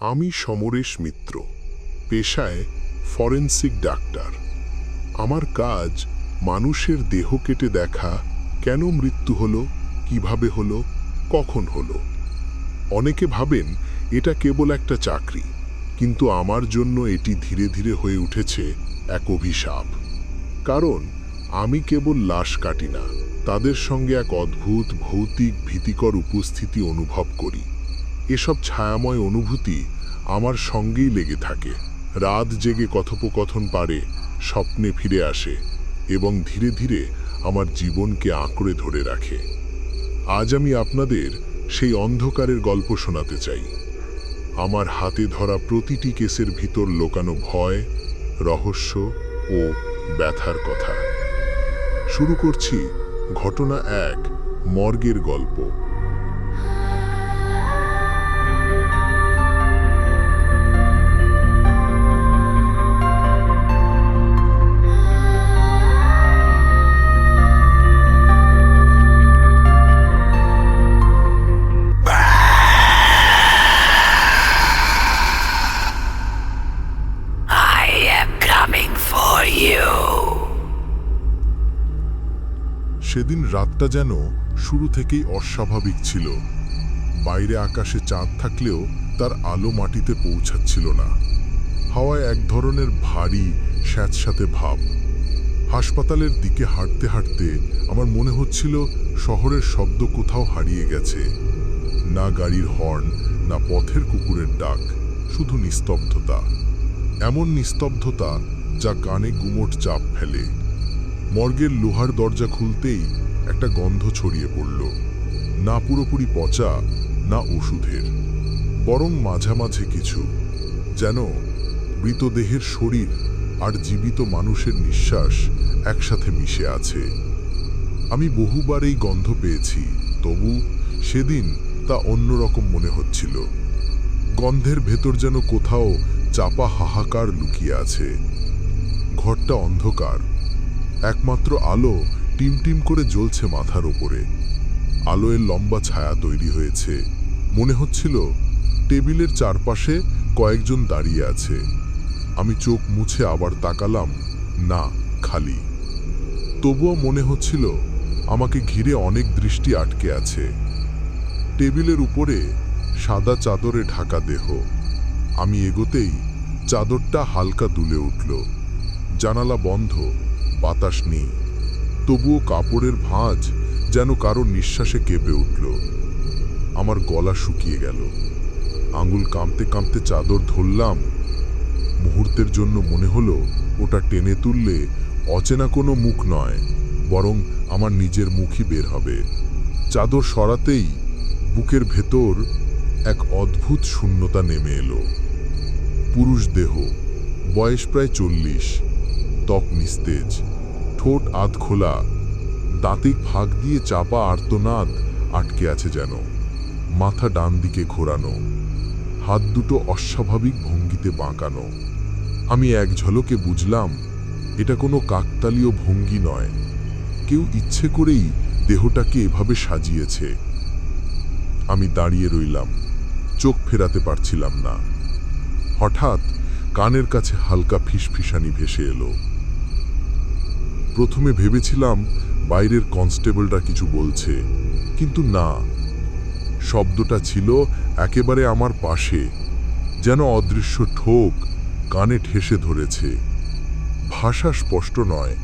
আমি সমরেশ মিত্র, পেশায় forensic doctor. আমার কাজ মানুষের দেহ কেটে দেখা কেন মৃত্যু হলো, কীভাবে হলো, কখন হলো। অনেকে ভাবেন এটা কেবল একটা চাকরি, কিন্তু আমার জন্য এটি ধীরে ধীরে হয়ে উঠেছে এক অভিশাপ। কারণ আমি কেবল লাশ কাটি না, তাদের সঙ্গে এক অদ্ভুত, ভৌতিক, ভীতিকর উপস্থিতি অনুভব করি। এসব ছায়াময় অনুভূতি আমার সঙ্গেই লেগে থাকে। রাত জেগে কথোপকথন পারে, স্বপ্নে ফিরে আসে এবং ধীরে ধীরে আমার জীবনকে আঁকড়ে ধরে রাখে। আজ আমি আপনাদের সেই অন্ধকারের গল্প শোনাতে চাই। আমার হাতে ধরা প্রতিটি কেসের ভিতর লোকানো ভয়, রহস্য ও ব্যথার কথা। শুরু করছি ঘটনা এক, মর্গের গল্প। সেদিন রাতটা যেন শুরু থেকেই অস্বাভাবিক ছিল। বাইরে আকাশে চাঁদ থাকলেও তার আলো মাটিতে পৌঁছাচ্ছিল না। হাওয়ায় এক ধরনের ভারী, স্যাঁতস্যাঁতে ভাব। হাসপাতালের দিকে হাঁটতে হাঁটতে আমার মনে হচ্ছিল শহরের শব্দ কোথাও হারিয়ে গেছে। না গাড়ির হর্ন, না পথের কুকুরের ডাক, শুধু নিস্তব্ধতা। এমন নিস্তব্ধতা যা কানে গুমোট চাপ ফেলে। মর্গের লোহার দরজা খুলতেই একটা গন্ধ ছড়িয়ে পড়ল। না পুরোপুরি পচা, না ওষুধের। বরং মাঝামাঝি কিছু। যেন মৃতদেহের শরীর আর জীবিত মানুষের নিঃশ্বাস একসাথে মিশে আছে। আমি বহুবার এই গন্ধ পেয়েছি, তবু সেদিন তা অন্যরকম মনে হচ্ছিল। গন্ধের ভেতর যেন কোথাও চাপা হাহাকার লুকিয়ে আছে। ঘরটা অন্ধকার। একমাত্র আলো টিমটিম করে জ্বলছে মাথার ওপরে আলোয়ের লম্বা ছায়া তৈরি হয়েছে। মনে হচ্ছিল টেবিলের চারপাশে কয়েকজন দাঁড়িয়ে আছে। আমি চোখ মুছে আবার তাকালাম, না, খালি। তবুও মনে হচ্ছিল আমাকে ঘিরে অনেক দৃষ্টি আটকে আছে। টেবিলের উপরে সাদা চাদরে ঢাকা দেহ। আমি এগোতেই চাদরটা হালকা দুলে উঠল। জানালা বন্ধ। বাতাস নেই। তবুও কাপড়ের ভাঁজ যেন কারও নিঃশ্বাসে কেঁপে উঠল। আমার গলা শুকিয়ে গেল। আঙুল কামতে কামতে চাদর ধরলাম। মুহূর্তের জন্য মনে হলো, ওটা টেনে তুললে অচেনা কোনো মুখ নয়, বরং আমার নিজের মুখই বের হবে। চাদর সরাতেই বুকের ভেতর এক অদ্ভুত শূন্যতা নেমে এলো। পুরুষ দেহ, বয়স প্রায় চল্লিশ। ত্বক নিস্তেজ। ঠোঁট আধ খোলা। দাঁতে ফাঁক দিয়ে চাপা আর্তনাদ আটকে আছে যেন। মাথা ডান দিকে ঘোরানো। হাত দুটো অস্বাভাবিক ভঙ্গিতে বাঁকানো। আমি এক ঝলকে বুঝলাম, এটা কোনো কাকতালীয় ভঙ্গি নয়। কেউ ইচ্ছে করেই দেহটাকে এভাবে সাজিয়েছে। আমি দাঁড়িয়ে রইলাম। চোখ ফেরাতে পারছিলাম না। হঠাৎ কানের কাছে হালকা ফিসফিসানি ভেসে এলো। প্রথমে ভেবেছিলাম বাইরের কনস্টেবলরা কিছু বলছে, কিন্তু না। শব্দটা ছিল একেবারে আমার পাশে, যেন অদৃশ্য ঠোক কানে ঠেসে ধরেছে। ভাষা স্পষ্ট নয়,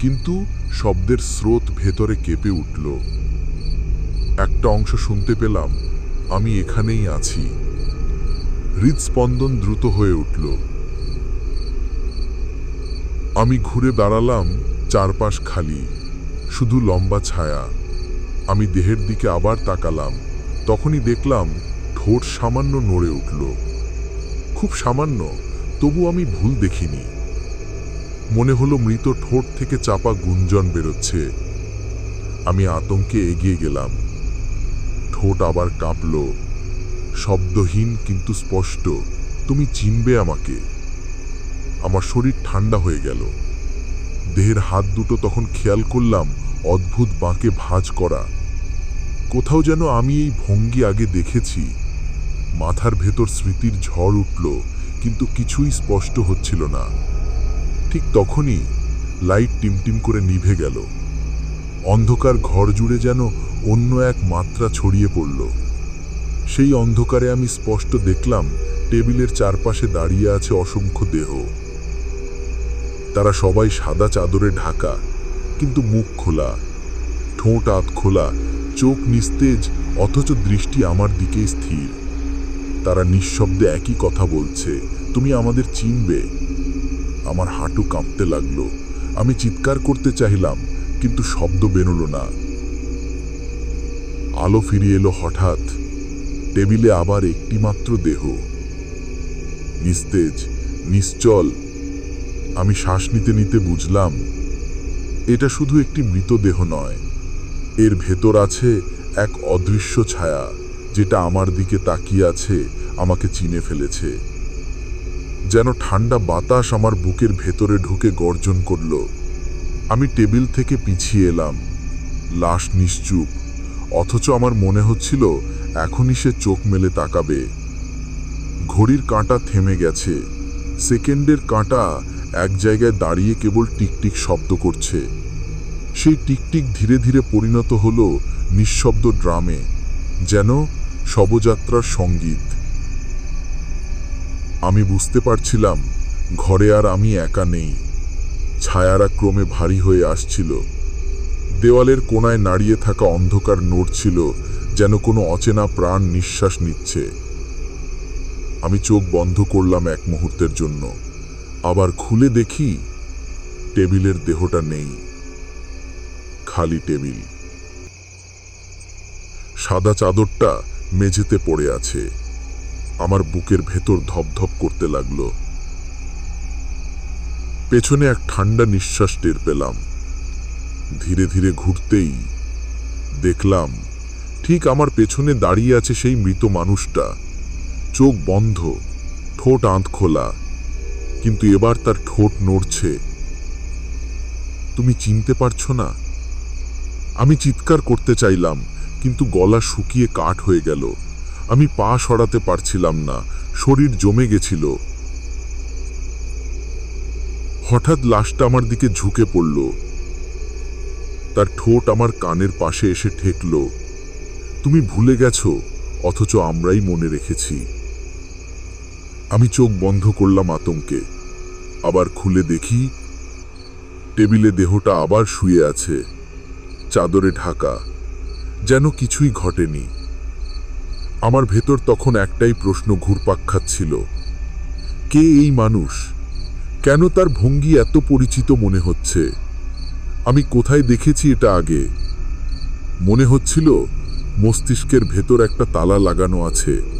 কিন্তু শব্দের স্রোত ভেতরে কেঁপে উঠল। একটা অংশ শুনতে পেলাম, আমি এখানেই আছি। হৃদস্পন্দন দ্রুত হয়ে উঠল। আমি ঘুরে দাঁড়ালাম চারপাশ খালি, শুধু লম্বা ছায়া। আমি দেহের দিকে আবার তাকালাম, তখনই দেখলাম ঠোঁট সামান্য নড়ে উঠল। খুব সামান্য, তবু আমি ভুল দেখিনি। মনে হলো মৃত ঠোঁট থেকে চাপা গুঞ্জন বেরোচ্ছে। আমি আতঙ্কে এগিয়ে গেলাম। ঠোঁট আবার কাঁপল। শব্দহীন কিন্তু স্পষ্ট, তুমি চিনবে আমাকে। আমার শরীর ঠান্ডা হয়ে গেল। দেহের হাত দুটো তখন খেয়াল করলাম অদ্ভুত বাঁকে ভাঁজ করা। কোথাও যেন আমি এই ভঙ্গি আগে দেখেছি। মাথার ভেতর স্মৃতির ঝড় উঠল, কিন্তু কিছুই স্পষ্ট হচ্ছিল না। ঠিক তখনই লাইট টিমটিম করে নিভে গেল। অন্ধকার ঘর জুড়ে যেন অন্য এক মাত্রা ছড়িয়ে পড়ল। সেই অন্ধকারে আমি স্পষ্ট দেখলাম, টেবিলের চারপাশে দাঁড়িয়ে আছে অসংখ্য দেহ। তারা সবাই সাদা চাদরে ঢাকা, কিন্তু মুখ খোলা, ঠোঁট আত খোলা, চোখ নিস্তেজ, অথচ দৃষ্টি আমার দিকে স্থির। তারা নিঃশব্দে একই কথা বলছে, তুমি আমাদের চিনবে। আমার হাঁটু কাঁপতে লাগল। আমি চিৎকার করতে চাইলাম, কিন্তু শব্দ বেরোলো না। আলো ফিরিয়ে এলো হঠাৎ। টেবিলে আবার একটিমাত্র দেহ। নিস্তেজ, নিশ্চল আমি শ্বাস নিতে নিতে বুঝলাম, এটা শুধু একটি মৃতদেহ নয়। এর ভেতর আছে এক অদৃশ্য ছায়া, যেটা আমার দিকে তাকিয়ে আছে, আমাকে চিনে ফেলেছে। যেন ঠান্ডা বাতাস আমার বুকের ভেতরে ঢুকে গর্জন করল। আমি টেবিল থেকে পিছিয়ে এলাম। লাশ নিশ্চুপ, অথচ আমার মনে হচ্ছিল এখনই সে চোখ মেলে তাকাবে। ঘড়ির কাঁটা থেমে গেছে। সেকেন্ডের কাঁটা এক জায়গায় দাঁড়িয়ে কেবল টিকটিক শব্দ করছে। সেই টিকটিক ধীরে ধীরে পরিণত হলো নিঃশব্দ ড্রামে, যেন শবযাত্রার সংগীত। আমি বুঝতে পারছিলাম, ঘরে আর আমি একা নেই। ছায়ারা ক্রমে ভারী হয়ে আসছিল। দেওয়ালের কোনায় নাড়িয়ে থাকা অন্ধকার নড়ছিল, যেন কোনো অচেনা প্রাণ নিঃশ্বাস নিচ্ছে। আমি চোখ বন্ধ করলাম এক মুহূর্তের জন্য। আবার খুলে দেখি টেবিলের দেহটা নেই, খালি টেবিল। সাদা চাদরটা মেঝেতে পড়ে আছে। আমার বুকের ভেতর ধপধপ করতে লাগল। পেছনে এক ঠান্ডা নিঃশ্বাস টের পেলাম। ধীরে ধীরে ঘুরতেই দেখলাম, ঠিক আমার পেছনে দাঁড়িয়ে আছে সেই মৃত মানুষটা। চোখ বন্ধ, ঠোঁট আঁত খোলা কিন্তু এবার তার ঠোঁট নড়ছে। তুমি চিনতে পারছ না? আমি চিৎকার করতে চাইলাম, কিন্তু গলা শুকিয়ে কাঠ হয়ে গেল। আমি পা সরাতে পারছিলাম না, শরীর জমে গেছিল। হঠাৎ লাশটা আমার দিকে ঝুঁকে পড়ল। তার ঠোঁট আমার কানের পাশে এসে ঠেকল। তুমি ভুলে গেছো, অথচ আমরাই মনে রেখেছি। আমি চোখ বন্ধ করলাম আতঙ্কে। আবার খুলে দেখি, টেবিলে দেহটা আবার শুয়ে আছে, চাদরে ঢাকা। যেন কিছুই ঘটেনি। আমার ভেতর তখন একটাই প্রশ্ন ঘুরপাক খাচ্ছিল। কে এই মানুষ? কেন তার ভঙ্গি এত পরিচিত মনে হচ্ছে? আমি কোথায় দেখেছি এটা আগে? মনে হচ্ছিল মস্তিষ্কের ভেতর একটা তালা লাগানো আছে।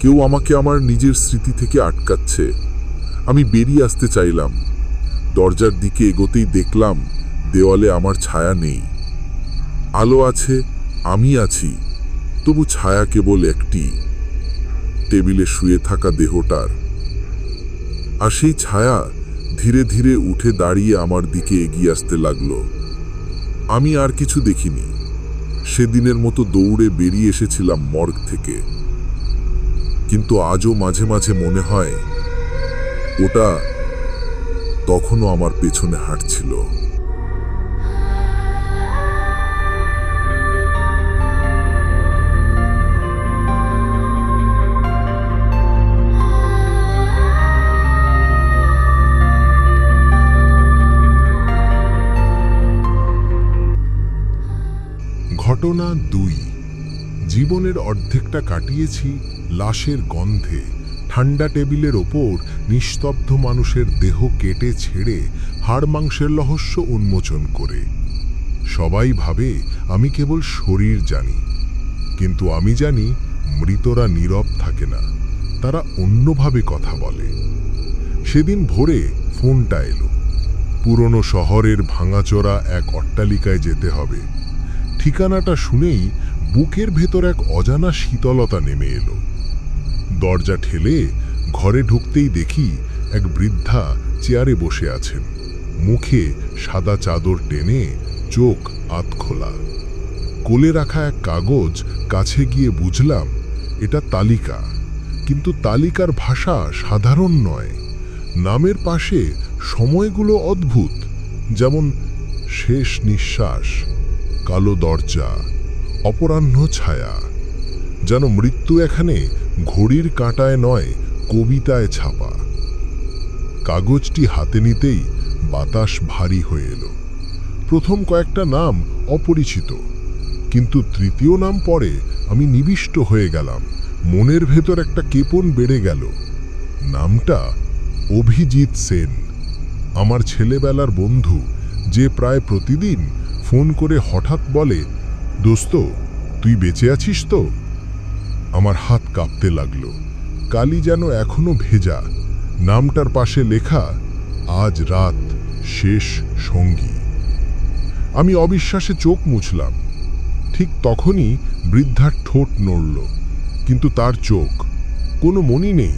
কেউ আমাকে আমার নিজের স্মৃতি থেকে আটকাচ্ছে। আমি বেরিয়ে আসতে চাইলাম। দরজার দিকে এগোতেই দেখলাম, দেওয়ালে আমার ছায়া নেই। আলো আছে, আমি আছি, তবু ছায়া কেবল একটি। টেবিলে শুয়ে থাকা দেহটার। আর সেই ছায়া ধীরে ধীরে উঠে দাঁড়িয়ে আমার দিকে এগিয়ে আসতে লাগল। আমি আর কিছু দেখিনি। সেদিনের মতো দৌড়ে বেরিয়ে এসেছিলাম মর্গ থেকে। কিন্তু আজও মাঝে মাঝে মনে হয় ওটা তখনও আমার পেছনে হাঁটছিল। ঘটনা দুই। জীবনের অর্ধেকটা কাটিয়েছি লাশের গন্ধে ঠান্ডা টেবিলের ওপর নিস্তব্ধ মানুষের দেহ কেটে ছেড়ে হাড় মাংসের রহস্য উন্মোচন করে। সবাই ভাবে, আমি কেবল শরীর জানি। কিন্তু আমি জানি মৃতরা নীরব থাকে না। তারা অন্যভাবে কথা বলে। সেদিন ভোরে ফোনটা এলো। পুরনো শহরের ভাঙাচোরা এক অট্টালিকায় যেতে হবে। ঠিকানাটা শুনেই বুকের ভেতর এক অজানা শীতলতা নেমে এলো। দরজা ঠেলে ঘরে ঢুকতেই দেখি এক বৃদ্ধা চেয়ারে বসে আছেন। মুখে সাদা চাদর টেনে চোখ আত খোলা কোলে রাখা এক কাগজ কাছে গিয়ে বুঝলাম, এটা তালিকা। কিন্তু তালিকার ভাষা সাধারণ নয়। নামের পাশে সময়গুলো অদ্ভুত, যেমন শেষ নিঃশ্বাস, কালো দরজা, অপরাহ্ন ছায়া, যেন মৃত্যু এখানে ঘড়ির কাঁটায় নয়, কবিতায় ছাপা। কাগজটি হাতে নিতেই বাতাস ভারী হয়ে এলো। প্রথম কয়েকটা নাম অপরিচিত, কিন্তু তৃতীয় নাম পরে আমি নিবিষ্ট হয়ে গেলাম। মনের ভেতর একটা কেপন বেড়ে গেল। নামটা অভিজিৎ সেন। আমার ছেলেবেলার বন্ধু, যে প্রায় প্রতিদিন ফোন করে হঠাৎ বলে, দোস্ত, তুই বেঁচে আছিস তো? আমার হাত কাঁপতে লাগল। কালি যেন এখনও ভেজা। নামটার পাশে লেখা, আজ রাত শেষ সঙ্গী। আমি অবিশ্বাসে চোখ মুছলাম। ঠিক তখনই বৃদ্ধার ঠোঁট নড়ল, কিন্তু তার চোখ, কোনো মনি নেই,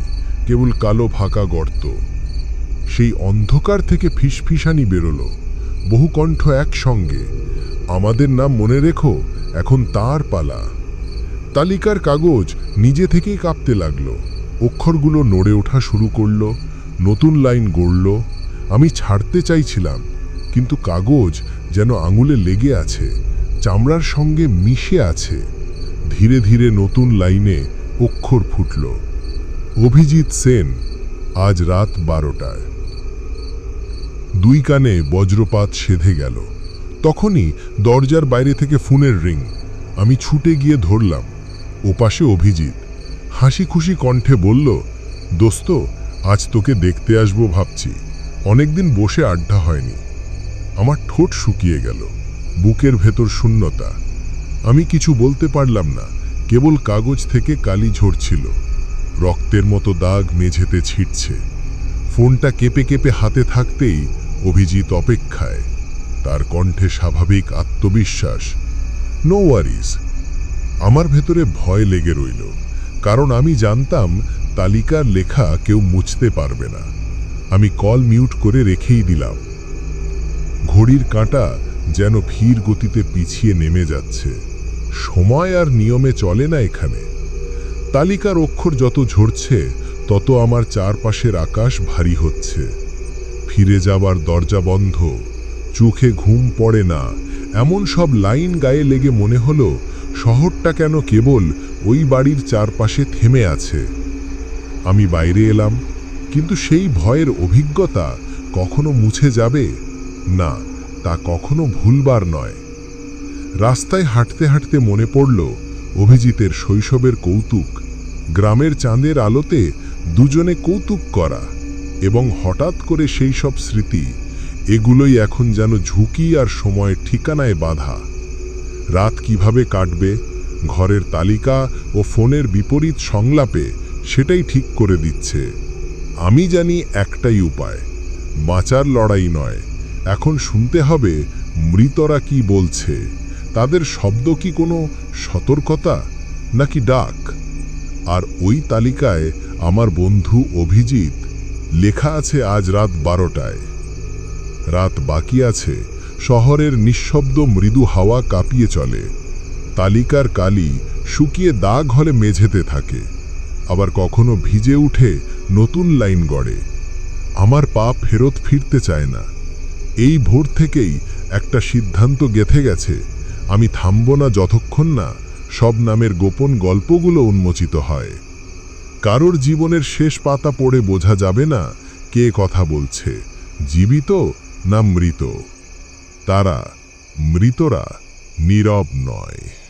কেবল কালো ফাঁকা গর্ত। সেই অন্ধকার থেকে ফিসফিসানি বেরোলো বহু কণ্ঠ একসঙ্গে। আমাদের নাম মনে রেখো, এখন তার পালা। তালিকার কাগজ নিজে থেকেই কাঁপতে লাগল। অক্ষরগুলো নড়ে ওঠা শুরু করল, নতুন লাইন গড়ল। আমি ছাড়তে চাইছিলাম, কিন্তু কাগজ যেন আঙুলে লেগে আছে, চামড়ার সঙ্গে মিশে আছে। ধীরে ধীরে নতুন লাইনে অক্ষর ফুটল। অভিজিৎ সেন, আজ রাত বারোটায়। দুই কানে বজ্রপাত সেধে গেল। তখনই দরজার বাইরে থেকে ফোনের রিং। আমি ছুটে গিয়ে ধরলাম ওপাশে অভিজিৎ। হাসি খুশি কণ্ঠে বলল, দোস্ত, আজ তোকে দেখতে আসব ভাবছি। অনেকদিন বসে আড্ডা হয়নি। আমার ঠোঁট শুকিয়ে গেল, বুকের ভেতর শূন্যতা। আমি কিছু বলতে পারলাম না, কেবল কাগজ থেকে কালি ঝরছিল। রক্তের মতো দাগ মেঝেতে ছিটছে। ফোনটা কেঁপে কেঁপে হাতে থাকতেই অভিজিৎ অপেক্ষায়। তার কণ্ঠে স্বাভাবিক আত্মবিশ্বাস। নো ওয়ারিজ আমার ভেতরে ভয় লেগে রইল, কারণ আমি জানতাম তালিকার লেখা কেউ মুছতে পারবে না। আমি কল মিউট করে রেখেই দিলাম। ঘড়ির কাঁটা যেন ধীর গতিতে পিছিয়ে নেমে যাচ্ছে। সময় আর নিয়মে চলে না এখানে। তালিকার অক্ষর যত ঝরছে, তত আমার চারপাশের আকাশ ভারী হচ্ছে। ফিরে যাবার দরজা বন্ধ, চোখে ঘুম পড়ে না। এমন সব লাইন গায়ে লেগে মনে হলো শহরটা কেন কেবল ওই বাড়ির চারপাশে থেমে আছে? আমি বাইরে এলাম, কিন্তু সেই ভয়ের অভিজ্ঞতা কখনো মুছে যাবে? না, তা কখনো ভুলবার নয়। রাস্তায় হাঁটতে হাঁটতে মনে পড়ল অভিজিতের শৈশবের কৌতুক। গ্রামের চাঁদের আলোতে দুজনে কৌতুক করা এবং হঠাৎ করে সেই সব স্মৃতি, এগুলোই এখন যেন ঝুঁকি আর সময়ের ঠিকানায় বাধা। রাত কীভাবে কাটবে, ঘরের তালিকা ও ফোনের বিপরীত সংলাপে সেটাই ঠিক করে দিচ্ছে। আমি জানি একটাই উপায়, বাঁচার লড়াই নয়। এখন শুনতে হবে মৃতরা কি বলছে। তাদের শব্দ কি কোনো সতর্কতা, নাকি ডাক? আর ওই তালিকায় আমার বন্ধু অভিজিৎ, লেখা আছে আজ রাত বারোটায়। রাত বাকি আছে শহরের নিঃশব্দ মৃদু হাওয়া কাঁপিয়ে চলে। তালিকার কালি শুকিয়ে দাগ হলে মেঝেতে থাকে। আবার কখনো ভিজে উঠে নতুন লাইন গড়ে। আমার পা ফেরত ফিরতে চায় না। এই ভোর থেকেই একটা সিদ্ধান্ত গেথে গেছে, আমি থামব না যতক্ষণ না সব নামের গোপন গল্পগুলো উন্মোচিত হয়। কারোর জীবনের শেষ পাতা পড়ে বোঝা যাবে না কে কথা বলছে, জীবিত না মৃত। তারা মৃতরা নীরব নয়।